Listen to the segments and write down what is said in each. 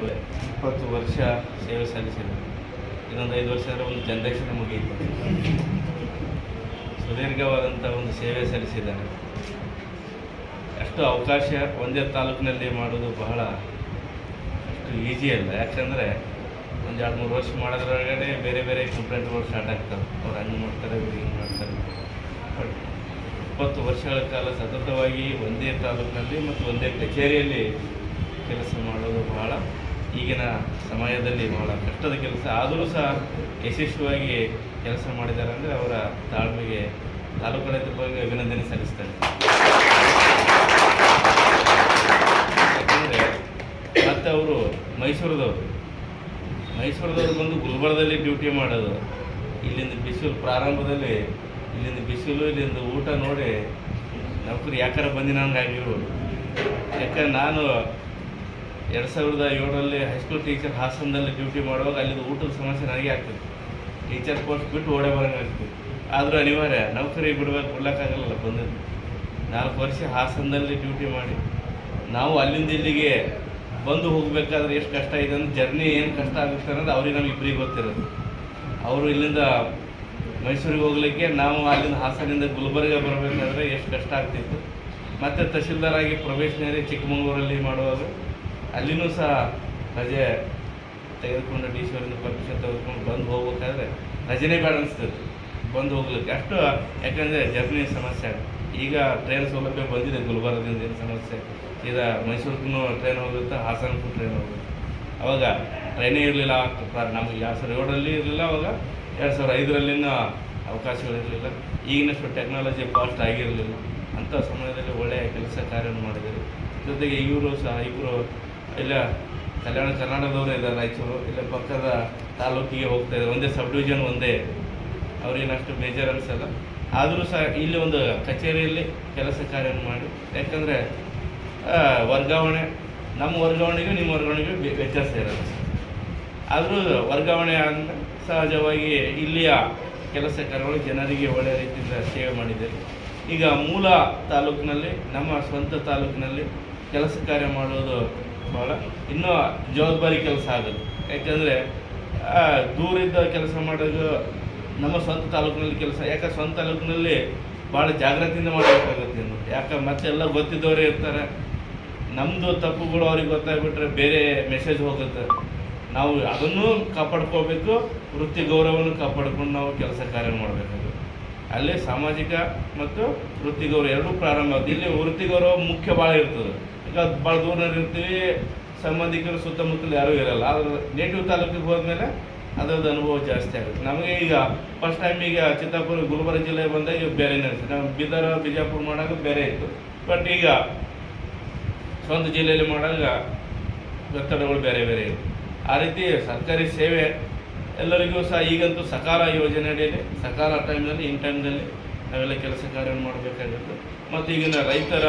ಸುಮಾರು ಇಪ್ಪತ್ತು ವರ್ಷ ಸೇವೆ ಸಲ್ಲಿಸಿದರು. ಇನ್ನೊಂದು ಐದು ವರ್ಷ ಅಂದರೆ ಒಂದು ಜನರೇಷನ್ ಮುಗಿಯಿತು. ಸುದೀರ್ಘವಾದಂಥ ಒಂದು ಸೇವೆ ಸಲ್ಲಿಸಿದ್ದಾರೆ. ಅಷ್ಟು ಅವಕಾಶ ಒಂದೇ ತಾಲೂಕಿನಲ್ಲಿ ಮಾಡೋದು ಬಹಳ ಅಷ್ಟು ಈಸಿ ಅಲ್ಲ. ಯಾಕಂದರೆ ಒಂದು ಎರಡು ಮೂರು ವರ್ಷ ಮಾಡೋದ್ರೊಳಗಡೆ ಬೇರೆ ಬೇರೆ ಕಂಪ್ಲೇಂಟ್ಗಳು ಸ್ಟಾರ್ಟ್ ಆಗ್ತವೆ. ಅವ್ರು ಹಂಗೆ ಮಾಡ್ತಾರೆ, ಇವ್ರು ಹಿಂಗೆ ಮಾಡ್ತಾರೆ. ಬಟ್ ಇಪ್ಪತ್ತು ವರ್ಷಗಳ ಕಾಲ ಸತತವಾಗಿ ಒಂದೇ ತಾಲೂಕಿನಲ್ಲಿ ಮತ್ತು ಒಂದೇ ಕಚೇರಿಯಲ್ಲಿ ಕೆಲಸ ಮಾಡೋದು ಬಹಳ ಈಗಿನ ಸಮಯದಲ್ಲಿ ಬಹಳ ಕಷ್ಟದ ಕೆಲಸ. ಆದರೂ ಸಹ ಯಶಸ್ವಿಯಾಗಿ ಕೆಲಸ ಮಾಡಿದ್ದಾರೆ ಅಂದರೆ ಅವರ ತಾಳ್ಮೆಗೆ ತಾಲೂಕು ಬಗ್ಗೆ ಅಭಿನಂದನೆ ಸಲ್ಲಿಸ್ತಾರೆ ಯಾಕಂದರೆ ಮತ್ತು ಅವರು ಮೈಸೂರದವರು. ಮೈಸೂರದವರು ಬಂದು ಗುಲ್ಬರ್ಗದಲ್ಲಿ ಡ್ಯೂಟಿ ಮಾಡೋದು, ಇಲ್ಲಿಂದ ಬಿಸಿಲು ಪ್ರಾರಂಭದಲ್ಲಿ, ಇಲ್ಲಿಂದ ಬಿಸಿಲು, ಇಲ್ಲಿಂದ ಊಟ ನೋಡಿ ನೌಕರಿ ಯಾಕಾರ ಬಂದಿನ ಹಂಗಾಗಿರ್ಬೋದು ಯಾಕಂದ್ರೆ ನಾನು ಎರಡು ಸಾವಿರದ ಏಳರಲ್ಲಿ ಹೈಸ್ಕೂಲ್ ಟೀಚರ್ ಹಾಸನದಲ್ಲಿ ಡ್ಯೂಟಿ ಮಾಡುವಾಗ ಅಲ್ಲಿಂದ ಊಟದ ಸಮಸ್ಯೆ ನನಗೆ ಆಗ್ತದೆ ಟೀಚರ್ ಪೋಸ್ಟ್ ಬಿಟ್ಟು ಓಡೇ ಬರೋಂಗಾಗ್ತದೆ ಆದರೂ ಅನಿವಾರ್ಯ, ನೌಕರಿ ಬಿಡಬೇಕು ಬಿಡ್ಲಿಕ್ಕಾಗಲ್ಲ ಬಂದದ್ದು. ನಾಲ್ಕು ವರ್ಷ ಹಾಸನದಲ್ಲಿ ಡ್ಯೂಟಿ ಮಾಡಿ. ನಾವು ಅಲ್ಲಿಂದ ಇಲ್ಲಿಗೆ ಬಂದು ಹೋಗಬೇಕಾದ್ರೆ ಎಷ್ಟು ಕಷ್ಟ ಇದೆ ಅಂದ್ರೆ ಜರ್ನಿ ಏನು ಕಷ್ಟ ಆಗುತ್ತೆ ಅನ್ನೋದು ಅವ್ರಿಗೆ ನಮ್ಗೆ ಇಬ್ಬರಿಗೆ ಗೊತ್ತಿರೋದು. ಅವರು ಇಲ್ಲಿಂದ ಮೈಸೂರಿಗೆ ಹೋಗ್ಲಿಕ್ಕೆ ನಾವು ಅಲ್ಲಿಂದ ಹಾಸನದಿಂದ ಗುಲ್ಬರ್ಗ ಬರಬೇಕಾದ್ರೆ ಎಷ್ಟು ಕಷ್ಟ ಆಗ್ತಿತ್ತು. ಮತ್ತು ತಹಶೀಲ್ದಾರಾಗಿ ಪ್ರೊಬೇಷನರಿ ಚಿಕ್ಕಮಗಳೂರಲ್ಲಿ ಮಾಡುವಾಗ ಅಲ್ಲಿನೂ ಸಹ ರಜೆ ತೆಗೆದುಕೊಂಡು ಡಿ ಸಿ ಅವರಿಂದ ಪರ್ಮಿಷನ್ ತೆಗೆದುಕೊಂಡು ಬಂದು ಹೋಗ್ಬೇಕಾದ್ರೆ ರಜೆನೇ ಬೇಡ ಅನಿಸ್ತದೆ ಬಂದು ಹೋಗ್ಲಿಕ್ಕೆ. ಅಷ್ಟು, ಯಾಕಂದರೆ ಜರ್ನಿ ಸಮಸ್ಯೆ. ಈಗ ಟ್ರೈನ್ ಸೌಲಭ್ಯ ಬಂದಿದೆ ಗುಲ್ಬರ್ಗದಿಂದ ಏನು ಸಮಸ್ಯೆ? ಈಗ ಮೈಸೂರಿಗೂ ಟ್ರೈನ್ ಹೋಗುತ್ತೆ ಹಾಸನಕ್ಕೂ ಟ್ರೈನ್ ಹೋಗುತ್ತೆ. ಅವಾಗ ಟ್ರೈನೇ ಇರಲಿಲ್ಲ ನಮಗೆ ಯಾವ ಸಾವಿರದ ಏಳರಲ್ಲಿ ಇರಲಿಲ್ಲ, ಅವಾಗ ಎರಡು ಸಾವಿರದ ಐದರಲ್ಲಿನ ಅವಕಾಶಗಳಿರಲಿಲ್ಲ ಈಗಿನಷ್ಟು ಟೆಕ್ನಾಲಜಿ ಫಾಸ್ಟ್ ಆಗಿರಲಿಲ್ಲ. ಅಂಥ ಸಮಯದಲ್ಲಿ ಒಳ್ಳೆಯ ಕೆಲಸ ಕಾರ್ಯವನ್ನು ಮಾಡಿದರು. ಜೊತೆಗೆ ಇವರು ಸಹ ಇಬ್ಬರು ಇಲ್ಲ, ಕಲ್ಯಾಣ ಕರ್ನಾಟಕದವರು ಇದ್ದಾರೆ ರಾಯಚೂರು. ಇಲ್ಲ, ಪಕ್ಕದ ತಾಲೂಕಿಗೆ ಹೋಗ್ತಾ ಇದ್ದಾರೆ. ಒಂದೇ ಸಬ್ ಡಿವಿಷನ್ ಒಂದೇ ಅವ್ರಿಗೇನಷ್ಟು ಬೇಜಾರು ಅನಿಸಲ್ಲ. ಆದರೂ ಸಹ ಇಲ್ಲಿ ಒಂದು ಕಚೇರಿಯಲ್ಲಿ ಕೆಲಸ ಕಾರ್ಯವನ್ನು ಮಾಡಿ. ಯಾಕಂದರೆ ವರ್ಗಾವಣೆ, ನಮ್ಮ ವರ್ಗಾವಣೆಗೂ ನಿಮ್ಮ ವರ್ಗಾವಣೆಗೂ ವ್ಯತ್ಯಾಸ ಇರಲ್ಲ. ಆದರೂ ವರ್ಗಾವಣೆ ಆದ ಸಹಜವಾಗಿ ಇಲ್ಲಿಯ ಕೆಲಸ ಕಾರ್ಯಗಳು ಜನರಿಗೆ ಒಳ್ಳೆಯ ರೀತಿಯಿಂದ ಸೇವೆ ಮಾಡಿದ್ದಾರೆ. ಈಗ ಮೂಲ ತಾಲೂಕಿನಲ್ಲಿ, ನಮ್ಮ ಸ್ವಂತ ತಾಲೂಕಿನಲ್ಲಿ ಕೆಲಸ ಕಾರ್ಯ ಮಾಡೋದು ಭಾಳ ಇನ್ನೂ ಜವಾಬ್ದಾರಿ ಕೆಲಸ ಆಗುತ್ತೆ ಯಾಕಂದರೆ ದೂರಿದ್ದ ಕೆಲಸ ಮಾಡೋದು ನಮ್ಮ ಸ್ವಂತ ತಾಲೂಕಿನಲ್ಲಿ ಕೆಲಸ. ಯಾಕೆ ಸ್ವಂತ ತಾಲೂಕಿನಲ್ಲಿ ಭಾಳ ಜಾಗ್ರತೆಯಿಂದ ಮಾಡಬೇಕಾಗುತ್ತೆ ಯಾಕೆ ಮತ್ತೆಲ್ಲ ಗೊತ್ತಿದ್ದವರೇ ಇರ್ತಾರೆ. ನಮ್ಮದು ತಪ್ಪುಗಳು ಅವ್ರಿಗೆ ಗೊತ್ತಾಗ್ಬಿಟ್ರೆ ಬೇರೆ ಮೆಸೇಜ್ ಹೋಗುತ್ತೆ. ನಾವು ಅದನ್ನು ಕಾಪಾಡ್ಕೋಬೇಕು ವೃತ್ತಿ ಗೌರವವನ್ನು ಕಾಪಾಡ್ಕೊಂಡು ನಾವು ಕೆಲಸ ಕಾರ್ಯ ಮಾಡಬೇಕಾಗುತ್ತೆ. ಅಲ್ಲಿ ಸಾಮಾಜಿಕ ಮತ್ತು ವೃತ್ತಿ ಗೌರವ ಎರಡೂ ಪ್ರಾರಂಭ ಆಗುತ್ತೆ. ಇಲ್ಲಿ ವೃತ್ತಿ ಗೌರವ ಮುಖ್ಯ ಭಾಳ ಇರ್ತದೆ. ಈಗ ಭಾಳ ದೂರ ಇರ್ತೀವಿ. ಸಂಬಂಧಿಕರು ಸುತ್ತಮುತ್ತಲು ಯಾರೂ ಇರಲ್ಲ. ಆದರೆ ನೇಟಿವ್ ತಾಲೂಕಿಗೆ ಹೋದ್ಮೇಲೆ ಅದರದ್ದು ಅನುಭವ ಜಾಸ್ತಿ ಆಗುತ್ತೆ. ನಮಗೆ ಈಗ ಫಸ್ಟ್ ಟೈಮ್ ಈಗ ಚಿತ್ತಾಪುರ, ಗುಲ್ಬರ್ಗ ಜಿಲ್ಲೆ ಬಂದಾಗ ಈಗ ಬೇರೆ ಅನಿಸುತ್ತೆ ನಮ್ಮ ಬೀದರ್, ಬಿಜಾಪುರ ಮಾಡಾಗ ಬೇರೆ ಇತ್ತು. ಬಟ್ ಈಗ ಸ್ವಂತ ಜಿಲ್ಲೆಯಲ್ಲಿ ಮಾಡಾಗ ಒತ್ತಡಗಳು ಬೇರೆ ಬೇರೆ ಇತ್ತು. ಆ ರೀತಿ ಸರ್ಕಾರಿ ಸೇವೆ ಎಲ್ಲರಿಗೂ ಸಹ ಈಗಂತೂ ಸಕಾಲ ಯೋಜನೆ ಅಡಿಯಲ್ಲಿ ಸಕಾಲ ಟೈಮ್ನಲ್ಲಿ ಇನ್ ಟೈಮ್ನಲ್ಲಿ ನಾವೆಲ್ಲ ಕೆಲಸ ಕಾರ್ಯ ಮಾಡಬೇಕಾಗಿತ್ತು. ಮತ್ತು ಈಗಿನ ರೈತರ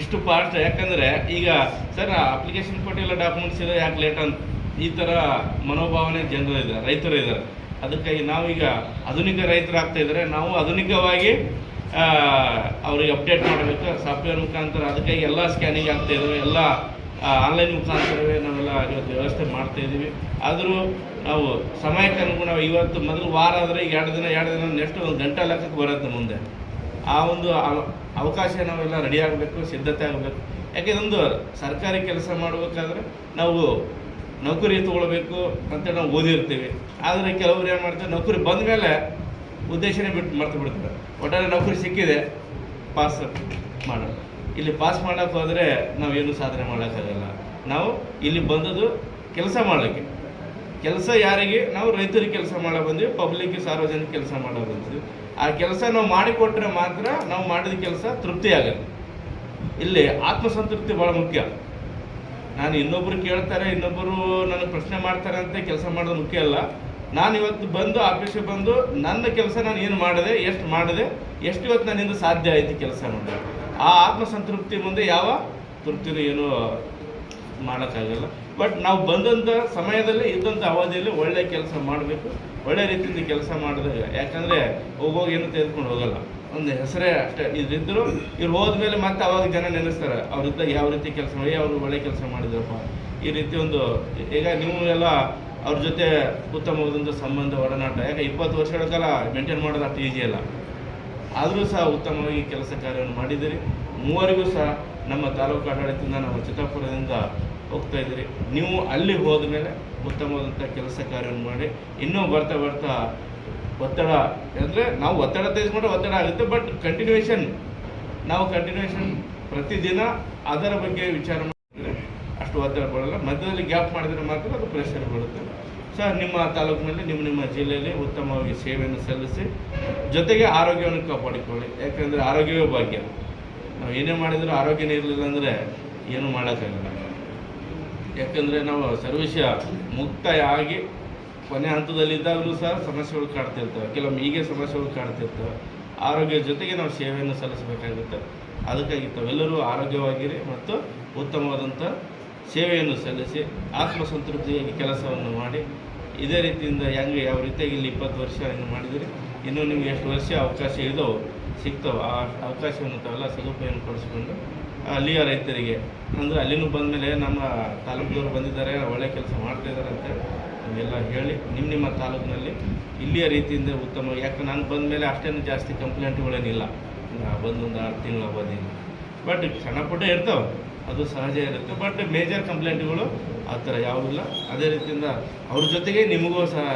ಇಷ್ಟು ಪಾರ್ಟ್ ಯಾಕಂದರೆ ಈಗ ಸರ್ ಅಪ್ಲಿಕೇಶನ್ ಕೊಟ್ಟಿಲ್ಲ ಡಾಕ್ಯುಮೆಂಟ್ಸ್ ಇದೆ ಯಾಕೆ ಲೇಟ್ ಅಂತ? ಈ ಥರ ಮನೋಭಾವನೆ ಜನರು ಇದ್ದಾರೆ, ರೈತರು ಇದ್ದಾರೆ. ಅದಕ್ಕಾಗಿ ನಾವೀಗ ಆಧುನಿಕ ರೈತರು ಆಗ್ತಾ ಇದ್ದಾರೆ. ನಾವು ಆಧುನಿಕವಾಗಿ ಅವ್ರಿಗೆ ಅಪ್ಡೇಟ್ ಮಾಡಬೇಕು. ಸಾಫ್ಟ್ವೇರ್ ಮುಖಾಂತರ ಅದಕ್ಕಾಗಿ ಎಲ್ಲ ಸ್ಕ್ಯಾನಿಂಗ್ ಆಗ್ತಾ ಇದ್ದಾವೆ ಎಲ್ಲ ಆನ್ಲೈನ್ ಮುಖಾಂತರವೇ ನಾವೆಲ್ಲ ಇವತ್ತು ವ್ಯವಸ್ಥೆ ಮಾಡ್ತಾ ಇದ್ದೀವಿ. ಆದರೂ ನಾವು ಸಮಯಕ್ಕೆ ಅನುಗುಣವಾಗಿ ಇವತ್ತು ಮೊದಲು ವಾರ ಆದರೆ ಈಗ ಎರಡು ದಿನ ಎರಡು ದಿನ ನೆಕ್ಸ್ಟ್ ಒಂದು ಗಂಟೆ ಲೆಕ್ಕಕ್ಕೆ ಬರುತ್ತೆ ಮುಂದೆ. ಆ ಒಂದು ಅವಕಾಶ ನಾವೆಲ್ಲ ರೆಡಿ ಆಗಬೇಕು, ಸಿದ್ಧತೆ ಆಗಬೇಕು. ಯಾಕೆ ಒಂದು ಸರ್ಕಾರಿ ಕೆಲಸ ಮಾಡಬೇಕಾದ್ರೆ ನಾವು ನೌಕರಿ ತೊಗೊಳ್ಬೇಕು ಅಂತ ನಾವು ಓದಿರ್ತೀವಿ. ಆದರೆ ಕೆಲವರು ಏನು ಮಾಡ್ತಾರೆ, ನೌಕರಿ ಬಂದ ಮೇಲೆ ಉದ್ದೇಶನೇ ಬಿಟ್ಟು ಮರ್ತು ಬಿಡ್ತಾರೆ. ಒಟ್ಟಾರೆ ನೌಕರಿ ಸಿಕ್ಕಿದೆ ಪಾಸ್ ಮಾಡೋಣ ಇಲ್ಲಿ ಪಾಸ್ ಮಾಡೋಕ್ಕೆ ಹೋದರೆ ಏನು ಸಾಧನೆ ಮಾಡೋಕ್ಕಾಗಲ್ಲ. ನಾವು ಇಲ್ಲಿ ಬಂದದ್ದು ಕೆಲಸ ಮಾಡೋಕ್ಕೆ ಕೆಲಸ ಯಾರಿಗೆ? ನಾವು ರೈತರಿಗೆ ಕೆಲಸ ಮಾಡೋ ಬಂದ್ವಿ ಪಬ್ಲಿಕ್ ಸಾರ್ವಜನಿಕ ಕೆಲಸ ಮಾಡೋ ಬಂದ್ವಿ. ಆ ಕೆಲಸ ನಾವು ಮಾಡಿಕೊಟ್ರೆ ಮಾತ್ರ ನಾವು ಮಾಡಿದ ಕೆಲಸ ತೃಪ್ತಿ ಆಗಲ್ಲ ಇಲ್ಲಿ ಆತ್ಮಸಂತೃಪ್ತಿ ಭಾಳ ಮುಖ್ಯ. ನಾನು ಇನ್ನೊಬ್ರು ಕೇಳ್ತಾರೆ ಇನ್ನೊಬ್ಬರು ನನಗೆ ಪ್ರಶ್ನೆ ಮಾಡ್ತಾರೆ ಅಂತ ಕೆಲಸ ಮಾಡೋದು ಮುಖ್ಯ ಅಲ್ಲ. ನಾನು ಇವತ್ತು ಬಂದು ಆಫೀಸಿಗೆ ಬಂದು ನನ್ನ ಕೆಲಸ ನಾನು ಏನು ಮಾಡಿದೆ, ಎಷ್ಟು ಮಾಡಿದೆ, ಎಷ್ಟು ಇವತ್ತು ನನ್ನಿಂದ ಸಾಧ್ಯ ಆಯಿತು ಕೆಲಸ ಮಾಡಿದೆ? ಆ ಆತ್ಮಸಂತೃಪ್ತಿ ಮುಂದೆ ಯಾವ ತೃಪ್ತಿನೂ ಏನು ಮಾಡೋಕ್ಕಾಗಲ್ಲ. ಬಟ್ ನಾವು ಬಂದಂಥ ಸಮಯದಲ್ಲಿ ಇದ್ದಂಥ ಅವಧಿಯಲ್ಲಿ ಒಳ್ಳೆ ಕೆಲಸ ಮಾಡಬೇಕು. ಒಳ್ಳೆ ರೀತಿಯಿಂದ ಕೆಲಸ ಮಾಡಿದಾಗ ಯಾಕಂದರೆ ಹೋಗೋಗಿ ಏನು ತೆಗೆದುಕೊಂಡು ಹೋಗಲ್ಲ. ಒಂದು ಹೆಸರೇ ಅಷ್ಟೇ ಇದ್ದಿದ್ರು ಇವ್ರು ಹೋದ್ಮೇಲೆ ಮತ್ತೆ ಅವಾಗ ಜನ ನೆನೆಸ್ತಾರೆ ಅವ್ರಿದ್ದ ಯಾವ ರೀತಿ ಕೆಲಸ ಮಾಡಿ ಅವರು ಒಳ್ಳೆ ಕೆಲಸ ಮಾಡಿದ್ರಪ್ಪ. ಈ ರೀತಿ ಒಂದು, ಈಗ ನೀವು ಎಲ್ಲ ಅವ್ರ ಜೊತೆ ಉತ್ತಮವಾದಂಥ ಸಂಬಂಧ, ಒಡನಾಟ, ಯಾಕೆ ಇಪ್ಪತ್ತು ವರ್ಷಗಳ ಕಾಲ ಮೇಂಟೈನ್ ಮಾಡೋದು ಅಷ್ಟು ಈಜಿ ಅಲ್ಲ. ಆದರೂ ಸಹ ಉತ್ತಮವಾಗಿ ಕೆಲಸ ಕಾರ್ಯವನ್ನು ಮಾಡಿದ್ದೀರಿ ಮೂವರಿಗೂ ಸಹ ನಮ್ಮ ತಾಲೂಕು ಆಡಳಿತದಿಂದ ನಾವು ಚಿತ್ತಾಪುರದಿಂದ ಹೋಗ್ತಾ ಇದ್ದೀರಿ. ನೀವು ಅಲ್ಲಿ ಹೋದ ಮೇಲೆ ಉತ್ತಮವಾದಂಥ ಕೆಲಸ ಕಾರ್ಯವನ್ನು ಮಾಡಿ, ಇನ್ನೂ ಬರ್ತಾ ಬರ್ತಾ ಒತ್ತಡ, ಅಂದರೆ ನಾವು ಒತ್ತಡ ತೆಗೆದುಕೊಂಡ್ರೆ ಒತ್ತಡ ಆಗುತ್ತೆ ಬಟ್ ಕಂಟಿನ್ಯೂಷನ್ ನಾವು ಕಂಟಿನ್ಯೂಷನ್ ಪ್ರತಿದಿನ ಅದರ ಬಗ್ಗೆ ವಿಚಾರ ಮಾಡಿದರೆ ಅಷ್ಟು ಒತ್ತಡ ಬರಲ್ಲ. ಮಧ್ಯದಲ್ಲಿ ಗ್ಯಾಪ್ ಮಾಡಿದರೆ ಮಾತ್ರ ಅದು ಪ್ರೆಷರ್ ಬರುತ್ತೆ. ಸರ್ ನಿಮ್ಮ ತಾಲೂಕಿನಲ್ಲಿ, ನಿಮ್ಮ ನಿಮ್ಮ ಜಿಲ್ಲೆಯಲ್ಲಿ ಉತ್ತಮವಾಗಿ ಸೇವೆಯನ್ನು ಸಲ್ಲಿಸಿ, ಜೊತೆಗೆ ಆರೋಗ್ಯವನ್ನು ಕಾಪಾಡಿಕೊಳ್ಳಿ. ಯಾಕೆಂದರೆ ಆರೋಗ್ಯವೇ ಭಾಗ್ಯ. ನಾವು ಏನೇ ಮಾಡಿದರೂ ಆರೋಗ್ಯನೇ ಇರಲಿಲ್ಲ ಅಂದರೆ ಏನೂ ಮಾಡೋಕ್ಕಾಗಲ್ಲ. ಯಾಕಂದರೆ ನಾವು ಸರ್ವಿಷ ಮುಕ್ತಾಯ ಆಗಿ ಕೊನೆ ಹಂತದಲ್ಲಿದ್ದಾಗಲೂ ಸಹ ಸಮಸ್ಯೆಗಳು ಕಾಡ್ತಿರ್ತವೆ ಕೆಲವೊಮ್ಮೆ ಹೀಗೆ ಸಮಸ್ಯೆಗಳು ಕಾಡ್ತಿರ್ತವೆ ಆರೋಗ್ಯ ಜೊತೆಗೆ ನಾವು ಸೇವೆಯನ್ನು ಸಲ್ಲಿಸಬೇಕಾಗುತ್ತೆ. ಅದಕ್ಕಾಗಿ ತಾವೆಲ್ಲರೂ ಆರೋಗ್ಯವಾಗಿರಿ ಮತ್ತು ಉತ್ತಮವಾದಂಥ ಸೇವೆಯನ್ನು ಸಲ್ಲಿಸಿ ಆತ್ಮಸಂತೃಪ್ತಿಯಾಗಿ ಕೆಲಸವನ್ನು ಮಾಡಿ. ಇದೇ ರೀತಿಯಿಂದ ಹೆಂಗೆ ಯಾವ ರೀತಿಯಾಗಿ ಇಲ್ಲಿ ಇಪ್ಪತ್ತು ವರ್ಷ ಹಿಂಗೆ ಮಾಡಿದಿರಿ, ಇನ್ನೂ ನಿಮಗೆ ಎಷ್ಟು ವರ್ಷ ಅವಕಾಶ ಇದೋ ಸಿಗ್ತಾವೆ, ಆ ಅವಕಾಶವನ್ನು ತಾವೆಲ್ಲ ಸದುಪಯೋಗ ಪಡಿಸ್ಕೊಂಡು ಅಲ್ಲಿಯ ರೈತರಿಗೆ. ಅಂದರೆ ಅಲ್ಲಿನೂ ಬಂದಮೇಲೆ ನಮ್ಮ ತಾಲೂಕಿನವ್ರು ಬಂದಿದ್ದಾರೆ, ಒಳ್ಳೆ ಕೆಲಸ ಮಾಡ್ತಾ ಇದ್ದಾರೆ ಅಂತೇಳಿ ನಮಗೆಲ್ಲ ಹೇಳಿ ನಿಮ್ಮ ನಿಮ್ಮ ತಾಲೂಕಿನಲ್ಲಿ ಇಲ್ಲಿಯ ರೀತಿಯಿಂದ ಉತ್ತಮ. ಯಾಕೆ ನಾನು ಬಂದ ಮೇಲೆ ಅಷ್ಟೇನು ಜಾಸ್ತಿ ಕಂಪ್ಲೇಂಟ್ಗಳೇನಿಲ್ಲ. ಬಂದೊಂದು ಆರು ತಿಂಗಳ ಅವಧಿಯಿಂದ ಬಟ್ ಸಣ್ಣ ಪುಟ್ಟ ಇರ್ತಾವೆ, ಅದು ಸಹಜ ಇರುತ್ತೆ. ಬಟ್ ಮೇಜರ್ ಕಂಪ್ಲೇಂಟ್ಗಳು ಆ ಥರ ಇಲ್ಲ. ಅದೇ ರೀತಿಯಿಂದ ಅವ್ರ ಜೊತೆಗೆ ನಿಮಗೂ ಸಹ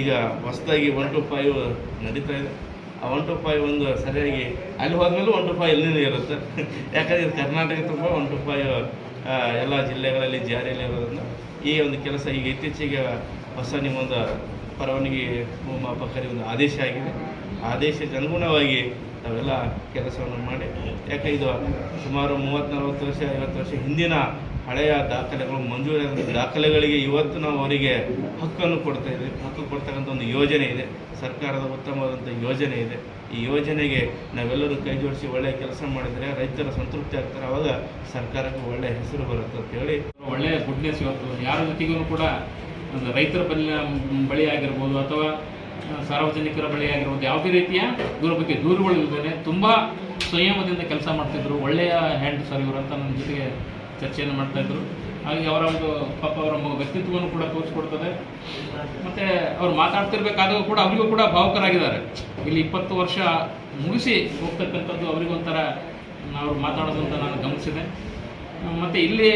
ಈಗ ಹೊಸದಾಗಿ ಒನ್ ಟು ಫೈವ್ ನಡೀತಾ ಇದೆ. ಒನ್ ಟು ಫೈವ್ ಒಂದು ಸರಿಯಾಗಿ ಅಲ್ಲಿ ಹೋದ್ಮೇಲೆ ಒನ್ ಟು ಫೈವ್ ಎಲ್ಲಿನೂ ಇರುತ್ತೆ. ಯಾಕಂದರೆ ಇದು ಕರ್ನಾಟಕ ತುಂಬ ಒನ್ ಟು ಫೈವ್ ಎಲ್ಲ ಜಿಲ್ಲೆಗಳಲ್ಲಿ ಜಾರಿಯಲ್ಲಿ ಇರೋದ್ರಿಂದ ಈ ಒಂದು ಕೆಲಸ ಈಗ ಇತ್ತೀಚೆಗೆ ಹೊಸ ನಿಮ್ಮೊಂದು ಪರವಾನಗಿ ಭೂಮಾಪಕರಿ ಒಂದು ಆದೇಶ ಆಗಿದೆ. ಆ ಆದೇಶಕ್ಕೆ ಅನುಗುಣವಾಗಿ ನಾವೆಲ್ಲ ಕೆಲಸವನ್ನು ಮಾಡಿ. ಯಾಕೆ ಇದು ಸುಮಾರು ಮೂವತ್ತು ನಲವತ್ತು ವರ್ಷ, ಐವತ್ತು ವರ್ಷ ಹಿಂದಿನ ಹಳೆಯ ದಾಖಲೆಗಳು ಮಂಜೂರಾದ ದಾಖಲೆಗಳಿಗೆ ಇವತ್ತು ನಾವು ಅವರಿಗೆ ಹಕ್ಕನ್ನು ಕೊಡ್ತಾ ಇದ್ದೀವಿ ಹಕ್ಕು ಕೊಡ್ತಕ್ಕಂಥ ಒಂದು ಯೋಜನೆ ಇದೆ. ಸರ್ಕಾರದ ಉತ್ತಮವಾದಂಥ ಯೋಜನೆ ಇದೆ. ಈ ಯೋಜನೆಗೆ ನಾವೆಲ್ಲರೂ ಕೈ ಜೋಡಿಸಿ ಒಳ್ಳೆಯ ಕೆಲಸ ಮಾಡಿದರೆ ರೈತರ ಸಂತೃಪ್ತಿ ಆಗ್ತಾರೆ. ಆವಾಗ ಸರ್ಕಾರಕ್ಕೆ ಒಳ್ಳೆಯ ಹೆಸರು ಬರುತ್ತೆ ಅಂತ ಹೇಳಿ. ಒಳ್ಳೆಯ ಗುಡ್ನೆಸ್ ಇವತ್ತು. ಯಾರ ಜೊತೆಗೂ ಕೂಡ ಒಂದು ರೈತರ ಬಲಿ ಬಳಿ ಆಗಿರ್ಬೋದು ಅಥವಾ ಸಾರ್ವಜನಿಕರ ಬಳಿ ಆಗಿರ್ಬೋದು, ಯಾವುದೇ ರೀತಿಯ ದೂರ ಬಗ್ಗೆ ದೂರುಗಳು ಇಲ್ಲದೇ ತುಂಬ ಸಂಯಮದಿಂದ ಕೆಲಸ ಮಾಡ್ತಿದ್ರು. ಒಳ್ಳೆಯ ಹ್ಯಾಂಡ್ ಸರ್ ಇವರು ಅಂತ ನನ್ನ ಜೊತೆಗೆ ಚರ್ಚೆಯನ್ನು ಮಾಡ್ತಾ ಇದ್ರು. ಹಾಗೆ ಅವರ ಒಂದು ಪಾಪ ಅವರ ವ್ಯಕ್ತಿತ್ವವನ್ನು ಕೂಡ ತೋರಿಸ್ಕೊಡ್ತದೆ. ಮತ್ತು ಅವ್ರು ಮಾತಾಡ್ತಿರ್ಬೇಕಾದರೂ ಕೂಡ ಅವರಿಗೂ ಕೂಡ ಭಾವುಕರಾಗಿದ್ದಾರೆ. ಇಲ್ಲಿ ಇಪ್ಪತ್ತು ವರ್ಷ ಮುಗಿಸಿ ಹೋಗ್ತಕ್ಕಂಥದ್ದು ಅವರಿಗೊಂಥರ ಅವ್ರು ಮಾತಾಡೋದು ಅಂತ ನಾನು ಗಮನಿಸಿದೆ. ಮತ್ತು ಇಲ್ಲಿ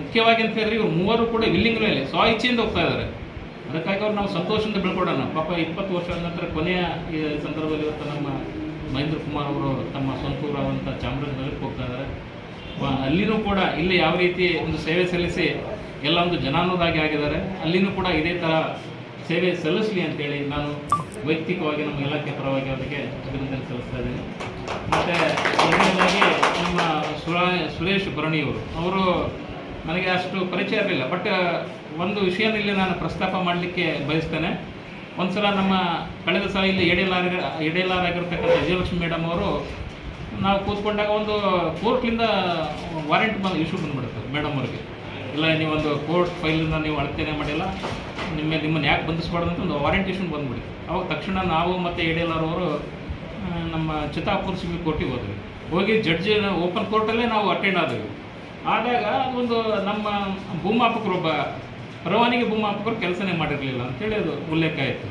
ಮುಖ್ಯವಾಗಿ ಅಂತ ಹೇಳಿದ್ರೆ ಇವರು ಮೂವರು ಕೂಡ ವಿಲ್ಲಿಂಗ್ ಮೇಲೆ ಸ್ವ ಇಚ್ಛೆಯಿಂದ ಹೋಗ್ತಾ ಇದ್ದಾರೆ. ಅದಕ್ಕಾಗಿ ಅವ್ರು ನಾವು ಸಂತೋಷದಿಂದ ಬೆಳ್ಕೊಡೋಣ ಪಾಪ ಇಪ್ಪತ್ತು ವರ್ಷದ ನಂತರ ಕೊನೆಯ, ಈ ಸಂದರ್ಭದಲ್ಲಿ ಇವತ್ತು ನಮ್ಮ ಮಹೇಂದ್ರ ಕುಮಾರ್ ಅವರು ತಮ್ಮ ಸ್ವಂತ ಊರಾದಂಥ ಚಾಮರಾಜನಗರಕ್ಕೆ ಹೋಗ್ತಾ ಇದ್ದಾರೆ. ಅಲ್ಲಿನೂ ಕೂಡ ಇಲ್ಲಿ ಯಾವ ರೀತಿ ಒಂದು ಸೇವೆ ಸಲ್ಲಿಸಿ ಎಲ್ಲ ಒಂದು ಜನಾನುರಾಗಿ ಆಗಿದ್ದಾರೆ, ಅಲ್ಲಿನೂ ಕೂಡ ಇದೇ ಥರ ಸೇವೆ ಸಲ್ಲಿಸಲಿ ಅಂತೇಳಿ ನಾನು ವೈಯಕ್ತಿಕವಾಗಿ ನಮ್ಮ ಇಲಾಖೆ ಪರವಾಗಿ ಅವರಿಗೆ ಅಭಿನಂದನೆ ಸಲ್ಲಿಸ್ತಾ ಇದ್ದೀನಿ. ಮತ್ತು ಎರಡನೇದಾಗಿ ನಮ್ಮ ಸುರಾ, ಸುರೇಶ್ ಭರಣಿಯವರು ಅವರು ನನಗೆ ಅಷ್ಟು ಪರಿಚಯ ಇರಲಿಲ್ಲ, ಬಟ್ ಒಂದು ವಿಷಯನ ಇಲ್ಲಿ ನಾನು ಪ್ರಸ್ತಾಪ ಮಾಡಲಿಕ್ಕೆ ಬಯಸ್ತೇನೆ. ಒಂದು ಸಲ ನಮ್ಮ ಕಳೆದ ಸಲ ಇಲ್ಲಿ ಎಡೆಲಾರ ಎಡೆಲಾರಾಗಿರ್ತಕ್ಕಂಥ ವಿಜಯಲಕ್ಷ್ಮಿ ಮೇಡಮ್ ಅವರು ನಾವು ಕೂತ್ಕೊಂಡಾಗ ಒಂದು ಕೋರ್ಟ್ಲಿಂದ ವಾರೆಂಟ್ ಬಂದು ಇಶ್ಯೂ ಬಂದುಬಿಡುತ್ತೆ ಮೇಡಮ್ ಅವ್ರಿಗೆ. ಇಲ್ಲ, ನೀವೊಂದು ಕೋರ್ಟ್ ಫೈಲಿಂದ ನೀವು ಅಳತೆನೇ ಮಾಡಿಲ್ಲ, ನಿಮ್ಮ ನಿಮ್ಮನ್ನು ಯಾಕೆ ಬಂಧಿಸಬಾರ್ದು ಅಂತ ಒಂದು ವಾರೆಂಟ್ ಇಶ್ಯೂ ಬಂದುಬಿಡಿ ಅವಾಗ ತಕ್ಷಣ ನಾವು ಮತ್ತು ಎಡೆಲಾರವರು ನಮ್ಮ ಚಿತ್ತಾಪುರ್ ಸಿವಿಲ್ ಕೋರ್ಟಿಗೆ ಹೋದ್ವಿ. ಹೋಗಿ ಜಡ್ಜ್, ಓಪನ್ ಕೋರ್ಟಲ್ಲೇ ನಾವು ಅಟೆಂಡ್ ಆದ್ವಿ. ಆದಾಗ ಒಂದು ನಮ್ಮ ಭೂಮಾಪಕರು ಒಬ್ಬ ಪರವಾನಗಿ ಭೂಮಾಪಕರು ಕೆಲಸನೇ ಮಾಡಿರಲಿಲ್ಲ ಅಂತೇಳಿ ಅದು ಉಲ್ಲೇಖ ಆಯಿತು.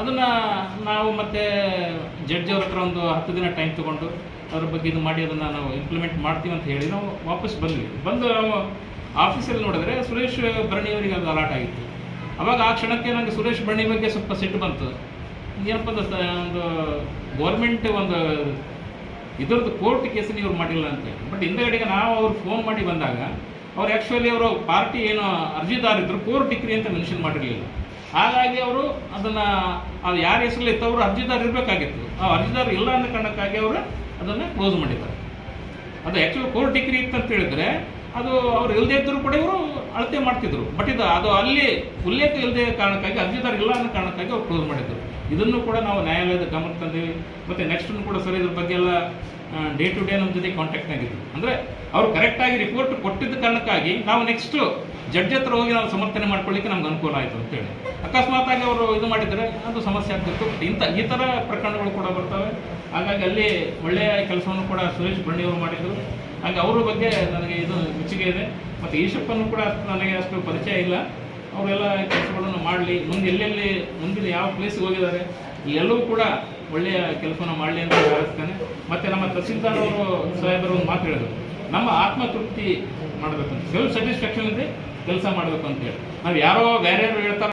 ಅದನ್ನು ನಾವು ಮತ್ತೆ ಜಡ್ಜ್ ಅವ್ರ ಹತ್ರ ಒಂದು ಹತ್ತು ದಿನ ಟೈಮ್ ತೊಗೊಂಡು ಅದ್ರ ಬಗ್ಗೆ ಇದು ಮಾಡಿ ಅದನ್ನು ನಾವು ಇಂಪ್ಲಿಮೆಂಟ್ ಮಾಡ್ತೀವಿ ಅಂತ ಹೇಳಿ ನಾವು ವಾಪಸ್ ಬಂದ್ವಿ. ಬಂದು ನಾವು ಆಫೀಸಲ್ಲಿ ನೋಡಿದ್ರೆ ಸುರೇಶ್ ಭರಣಿಯವರಿಗೆ ಅದು ಅಲಾಟ್ ಆಗಿತ್ತು. ಅವಾಗ ಆ ಕ್ಷಣಕ್ಕೆ ನನಗೆ ಸುರೇಶ್ ಭರಣಿ ಬಗ್ಗೆ ಸ್ವಲ್ಪ ಸಿಟ್ಟು ಬಂತು. ಏನಪ್ಪ ಅಂದ್ರೆ ಒಂದು ಗೌರ್ಮೆಂಟ್ ಒಂದು ಇದರದ್ದು ಕೋರ್ಟ್ ಕೇಸನ್ನು ಇವ್ರು ಮಾಡಿಲ್ಲ ಅಂತ ಬಟ್ ಹಿಂದಗಡೆಗೆ ನಾವು ಅವ್ರು ಫೋನ್ ಮಾಡಿ ಬಂದಾಗ ಅವ್ರು ಆ್ಯಕ್ಚುಲಿ ಅವರು ಪಾರ್ಟಿ ಏನು ಅರ್ಜಿದಾರಿದ್ರು ಕೋರ್ಟ್ ಡಿಗ್ರಿ ಅಂತ ಮೆನ್ಷನ್ ಮಾಡಿರಲಿಲ್ಲ. ಹಾಗಾಗಿ ಅವರು ಅದನ್ನು, ಅದು ಯಾರ ಹೆಸರಲ್ಲಿ ಇತ್ತು, ಅವರು ಅರ್ಜಿದಾರ ಇರಬೇಕಾಗಿತ್ತು. ಆ ಅರ್ಜಿದಾರ ಇಲ್ಲ ಅನ್ನೋ ಕಾರಣಕ್ಕಾಗಿ ಅವರು ಅದನ್ನು ಕ್ಲೋಸ್ ಮಾಡಿದ್ದಾರೆ. ಅದು ಆ್ಯಕ್ಚುಲಿ ಕೋರ್ಟ್ ಡಿಗ್ರಿ ಇತ್ತಂತ ಹೇಳಿದ್ರೆ, ಅದು ಅವ್ರು ಇಲ್ಲದೇ ಇದ್ದರೂ ಕೂಡ ಇವರು ಅಳತೆ ಮಾಡ್ತಿದ್ರು. ಬಟ್ ಇದು, ಅದು ಅಲ್ಲಿ ಉಲ್ಲೇಖ ಇಲ್ಲದೆ ಕಾರಣಕ್ಕಾಗಿ, ಅರ್ಜಿದಾರ ಇಲ್ಲ ಅನ್ನೋ ಕಾರಣಕ್ಕಾಗಿ ಅವ್ರು ಕ್ಲೋಸ್ ಮಾಡಿದ್ರು. ಇದನ್ನು ಕೂಡ ನಾವು ನ್ಯಾಯಾಲಯದ ಗಮನಕ್ಕೆ ತಂದೀವಿ. ಮತ್ತು ನೆಕ್ಸ್ಟ್ ಕೂಡ ಸರ್ ಇದ್ರ ಬಗ್ಗೆ ಎಲ್ಲ ಡೇ ಟು ಡೇ ನಮ್ಮ ಜೊತೆ ಕಾಂಟ್ಯಾಕ್ಟ್ನಾಗಿದ್ವಿ ಅಂದರೆ ಅವ್ರು ಕರೆಕ್ಟಾಗಿ ರಿಪೋರ್ಟ್ ಕೊಟ್ಟಿದ್ದ ಕಾರಣಕ್ಕಾಗಿ ನಾವು ನೆಕ್ಸ್ಟು ಜಡ್ಜ್ ಹತ್ರ ಹೋಗಿ ನಾವು ಸಮರ್ಥನೆ ಮಾಡ್ಕೊಳ್ಳಿಕ್ಕೆ ನಮ್ಗೆ ಅನುಕೂಲ ಆಯಿತು ಅಂತೇಳಿ ಅಕಸ್ಮಾತ್ ಆಗಿ ಅವರು ಇದು ಮಾಡಿದರೆ ಅದು ಸಮಸ್ಯೆ ಆಗ್ತಿತ್ತು. ಇಂಥ, ಈ ಥರ ಪ್ರಕರಣಗಳು ಕೂಡ ಬರ್ತವೆ. ಹಾಗಾಗಿ ಅಲ್ಲಿ ಒಳ್ಳೆಯ ಕೆಲಸವನ್ನು ಕೂಡ ಸುರೇಶ್ ಬಂಡಿಯವರು ಮಾಡಿದರು. ಹಾಗೆ ಅವರ ಬಗ್ಗೆ ನನಗೆ ಇದು ಮೆಚ್ಚುಗೆ ಇದೆ. ಮತ್ತು ಈಶಪ್ಪನ್ನು ಕೂಡ ನನಗೆ ಅಷ್ಟು ಪರಿಚಯ ಇಲ್ಲ. ಅವರೆಲ್ಲ ಕೆಲಸಗಳನ್ನು ಮಾಡಲಿ. ಮುಂದೆ ಎಲ್ಲೆಲ್ಲಿ, ಮುಂದಿನ ಯಾವ ಪ್ಲೇಸ್ಗೆ ಹೋಗಿದ್ದಾರೆ ಎಲ್ಲವೂ ಕೂಡ ಒಳ್ಳೆಯ ಕೆಲಸವನ್ನು ಮಾಡಲಿ ಅಂತ ಹೇಳ್ತಾನೆ ಮತ್ತು ನಮ್ಮ ತಹಸೀಲ್ದಾರ್ ಅವರು ಸಾಹೇಬರು ಒಂದು ಮಾತು ಹೇಳಿದರು. ನಮ್ಮ ಆತ್ಮತೃಪ್ತಿ ಮಾಡಬೇಕಂತ ಸೆಲ್ಫ್ ಸ್ಯಾಟಿಸ್ಫ್ಯಾಕ್ಷನ್ ಇದೆ, ಕೆಲಸ ಮಾಡಬೇಕು ಅಂತೇಳಿ ನಾವು ಯಾರೋ ಬೇರೆ ಹೇಳ್ತಾರೆ